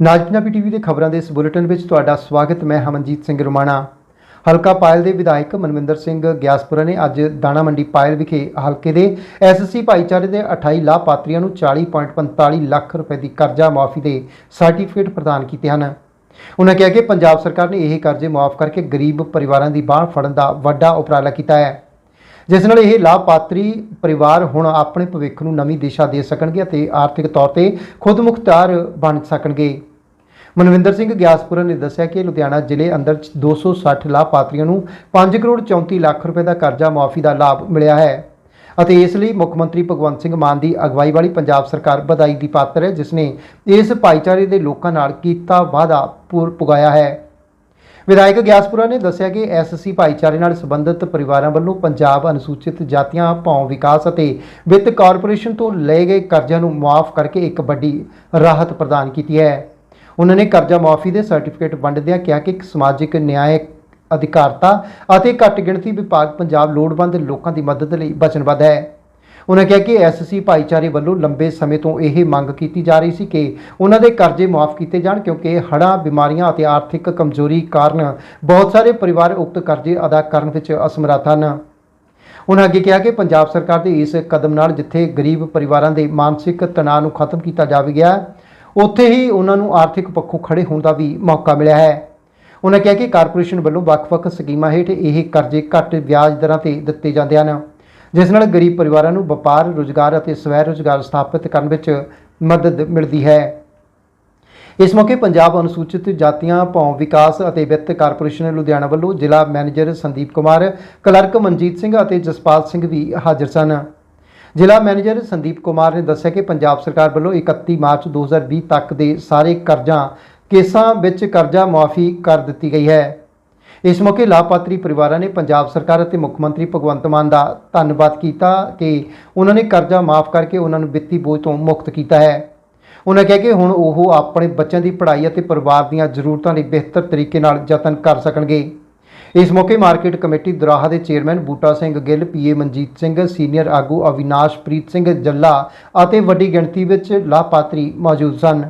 ਨਾਜ Punjabi TV ਦੇ ਖਬਰਾਂ ਦੇ ਇਸ ਬੁਲੇਟਿਨ ਵਿੱਚ ਤੁਹਾਡਾ ਸਵਾਗਤ, ਮੈਂ ਹਮਨਜੀਤ ਸਿੰਘ ਰੁਮਾਣਾ। ਹਲਕਾ ਪਾਇਲ ਦੇ ਵਿਧਾਇਕ ਮਨਵਿੰਦਰ ਸਿੰਘ ਗਿਆਸਪੁਰਾ ਨੇ ਅੱਜ ਦਾਣਾ ਮੰਡੀ ਪਾਇਲ ਵਿਖੇ ਹਲਕੇ ਦੇ ਐਸਸੀ ਭਾਈਚਾਰੇ ਦੇ 28 ਲਾਭਪਾਤਰੀਆਂ ਨੂੰ 40.45 ਲੱਖ ਰੁਪਏ ਦੀ ਕਰਜ਼ਾ ਮਾਫੀ ਦੇ ਸਰਟੀਫਿਕੇਟ ਪ੍ਰਦਾਨ ਕੀਤੇ ਹਨ। ਉਨ੍ਹਾਂ ਕਿਹਾ ਕਿ ਪੰਜਾਬ ਸਰਕਾਰ ਨੇ ਇਹ ਕਰਜ਼ੇ ਮਾਫ ਕਰਕੇ ਗਰੀਬ ਪਰਿਵਾਰਾਂ ਦੀ ਬਾਹ ਫੜਨ ਦਾ ਵੱਡਾ ਉਪਰਾਲਾ ਕੀਤਾ ਹੈ। ਜਿਸ ਨਾਲ ਇਹ ਲਾਭਪਾਤਰੀ ਪਰਿਵਾਰ ਹੁਣ ਆਪਣੇ ਭਵਿੱਖ ਨੂੰ ਨਵੀਂ ਦਿਸ਼ਾ ਦੇ ਸਕਣਗੇ ਅਤੇ ਆਰਥਿਕ ਤੌਰ ਤੇ ਖੁਦਮੁਖਤਾਰ ਬਣ ਸਕਣਗੇ। ਮਨਵਿੰਦਰ ਸਿੰਘ ਗਿਆਸਪੁਰਾ ਨੇ ਦੱਸਿਆ ਕਿ ਲੁਧਿਆਣਾ ਜ਼ਿਲ੍ਹੇ ਅੰਦਰ 260 ਲਾਭਪਾਤਰੀਆਂ ਨੂੰ 5 ਕਰੋੜ 34 ਲੱਖ ਰੁਪਏ ਦਾ ਕਰਜ਼ਾ ਮਾਫੀ ਦਾ ਲਾਭ ਮਿਲਿਆ ਹੈ ਅਤੇ ਇਸ ਲਈ ਮੁੱਖ ਮੰਤਰੀ ਭਗਵੰਤ ਸਿੰਘ ਮਾਨ ਦੀ ਅਗਵਾਈ ਵਾਲੀ ਪੰਜਾਬ ਸਰਕਾਰ ਵਧਾਈ ਦੀ ਪਾਤਰ ਹੈ, ਜਿਸ ਨੇ ਇਸ ਭਾਈਚਾਰੇ ਦੇ ਲੋਕਾਂ ਨਾਲ ਕੀਤਾ ਵਾਅਦਾ ਪੂਰ ਪੁਗਾਇਆ ਹੈ। ਵਿਧਾਇਕ ਗਿਆਸਪੁਰਾ ਨੇ ਦੱਸਿਆ ਕਿ ਐਸਸੀ ਭਾਈਚਾਰੇ ਨਾਲ ਸੰਬੰਧਿਤ ਪਰਿਵਾਰਾਂ ਵੱਲੋਂ ਪੰਜਾਬ ਅਨੁਸੂਚਿਤ ਜਾਤੀਆਂ, ਭੌਂ ਵਿਕਾਸ ਅਤੇ ਵਿੱਤ ਕਾਰਪੋਰੇਸ਼ਨ ਤੋਂ ਲਏ ਗਏ ਕਰਜ਼ਿਆਂ ਨੂੰ ਮਾਫ ਕਰਕੇ ਇੱਕ ਵੱਡੀ ਰਾਹਤ ਪ੍ਰਦਾਨ ਕੀਤੀ ਹੈ। ਉਹਨਾਂ ਨੇ ਕਰਜ਼ਾ ਮਾਫੀ ਦੇ ਸਰਟੀਫਿਕੇਟ ਵੰਡਦਿਆਂ ਕਿਹਾ ਕਿ ਸਮਾਜਿਕ ਨਿਆਂ ਅਧਿਕਾਰਤਾ ਅਤੇ ਘੱਟ ਗਿਣਤੀ ਵਿਭਾਗ ਪੰਜਾਬ ਲੋੜਵੰਦ ਲੋਕਾਂ ਦੀ ਮਦਦ ਲਈ ਵਚਨਬੱਧ ਹੈ। ਉਹਨਾਂ ਕਿਹਾ ਕਿ ਐਸਸੀ ਭਾਈਚਾਰੇ ਵੱਲੋਂ ਲੰਬੇ ਸਮੇਂ ਤੋਂ ਇਹ ਮੰਗ ਕੀਤੀ ਜਾ ਰਹੀ ਸੀ ਕਿ ਉਹਨਾਂ ਦੇ ਕਰਜ਼ੇ ਮਾਫ ਕੀਤੇ ਜਾਣ ਕਿਉਂਕਿ ਹੜ੍ਹਾਂ, ਬਿਮਾਰੀਆਂ ਅਤੇ ਆਰਥਿਕ ਕਮਜ਼ੋਰੀ ਕਾਰਨ ਬਹੁਤ ਸਾਰੇ ਪਰਿਵਾਰ ਉਕਤ ਕਰਜ਼ੇ ਅਦਾ ਕਰਨ ਵਿੱਚ ਅਸਮਰੱਥ ਹਨ। ਉਹਨਾਂ ਅੱਗੇ ਕਿਹਾ ਕਿ ਪੰਜਾਬ ਸਰਕਾਰ ਦੇ ਇਸ ਕਦਮ ਨਾਲ ਜਿੱਥੇ ਗਰੀਬ ਪਰਿਵਾਰਾਂ ਦੇ ਮਾਨਸਿਕ ਤਣਾਅ ਨੂੰ ਖਤਮ ਕੀਤਾ ਜਾਵੇਗਾ, ਉੱਥੇ ਹੀ ਉਹਨਾਂ ਨੂੰ ਆਰਥਿਕ ਪੱਖੋਂ ਖੜੇ ਹੋਣ ਦਾ ਵੀ ਮੌਕਾ ਮਿਲਿਆ ਹੈ। ਉਹਨਾਂ ਕਿਹਾ ਕਿ ਕਾਰਪੋਰੇਸ਼ਨ ਵੱਲੋਂ ਵੱਖ-ਵੱਖ ਸਕੀਮਾਂ ਹੇਠ ਇਹ ਕਰਜ਼ੇ ਘੱਟ ਵਿਆਜ ਦਰਾਂ ਤੇ ਦਿੱਤੇ ਜਾਂਦੇ ਹਨ। ਜਿਸ ਨਾਲ ਗਰੀਬ ਪਰਿਵਾਰਾਂ ਨੂੰ ਵਪਾਰ, ਰੁਜ਼ਗਾਰ ਅਤੇ ਸਵੈ ਰੁਜ਼ਗਾਰ ਸਥਾਪਿਤ ਕਰਨ ਵਿੱਚ ਮਦਦ ਮਿਲਦੀ ਹੈ। ਇਸ ਮੌਕੇ ਪੰਜਾਬ ਅਨੁਸੂਚਿਤ ਜਾਤੀਆਂ, ਭੌਂ ਵਿਕਾਸ ਅਤੇ ਵਿੱਤ ਕਾਰਪੋਰੇਸ਼ਨ ਲੁਧਿਆਣਾ ਵੱਲੋਂ ਜ਼ਿਲ੍ਹਾ ਮੈਨੇਜਰ ਸੰਦੀਪ ਕੁਮਾਰ, ਕਲਰਕ ਮਨਜੀਤ ਸਿੰਘ ਅਤੇ ਜਸਪਾਲ ਸਿੰਘ ਵੀ ਹਾਜ਼ਰ ਸਨ। ਜ਼ਿਲ੍ਹਾ ਮੈਨੇਜਰ ਸੰਦੀਪ ਕੁਮਾਰ ਨੇ ਦੱਸਿਆ ਕਿ ਪੰਜਾਬ ਸਰਕਾਰ ਵੱਲੋਂ 31 ਮਾਰਚ 2020 ਤੱਕ ਦੇ ਸਾਰੇ ਕਰਜ਼ਾ ਕੇਸਾਂ ਵਿੱਚ ਕਰਜ਼ਾ ਮਾਫੀ ਕਰ ਦਿੱਤੀ ਗਈ ਹੈ। ਇਸ ਮੌਕੇ ਲਾਭਪਾਤਰੀ ਪਰਿਵਾਰਾਂ ਨੇ ਪੰਜਾਬ ਸਰਕਾਰ ਅਤੇ ਮੁੱਖ ਮੰਤਰੀ ਭਗਵੰਤ ਮਾਨ ਦਾ ਧੰਨਵਾਦ ਕੀਤਾ ਕਿ ਉਹਨਾਂ ਨੇ ਕਰਜ਼ਾ ਮਾਫ ਕਰਕੇ ਉਹਨਾਂ ਨੂੰ ਵਿੱਤੀ ਬੋਝ ਤੋਂ ਮੁਕਤ ਕੀਤਾ ਹੈ। ਉਹਨਾਂ ਕਿਹਾ ਕਿ ਹੁਣ ਉਹ ਆਪਣੇ ਬੱਚਿਆਂ ਦੀ ਪੜ੍ਹਾਈ ਅਤੇ ਪਰਿਵਾਰ ਦੀਆਂ ਜ਼ਰੂਰਤਾਂ ਲਈ ਬਿਹਤਰ ਤਰੀਕੇ ਨਾਲ ਯਤਨ ਕਰ ਸਕਣਗੇ। ਇਸ ਮੌਕੇ ਮਾਰਕੀਟ ਕਮੇਟੀ ਦੁਰਾਹਾ ਦੇ chairman Buta Singh Gill PA Manjeet Singh, senior ਆਗੂ ਅਵਿਨਾਸ਼ ਪ੍ਰੀਤ ਸਿੰਘ ਜੱਲਾ ਅਤੇ ਵੱਡੀ ਗਿਣਤੀ ਵਿੱਚ ਲਾਭਪਾਤਰੀ ਮੌਜੂਦ ਸਨ।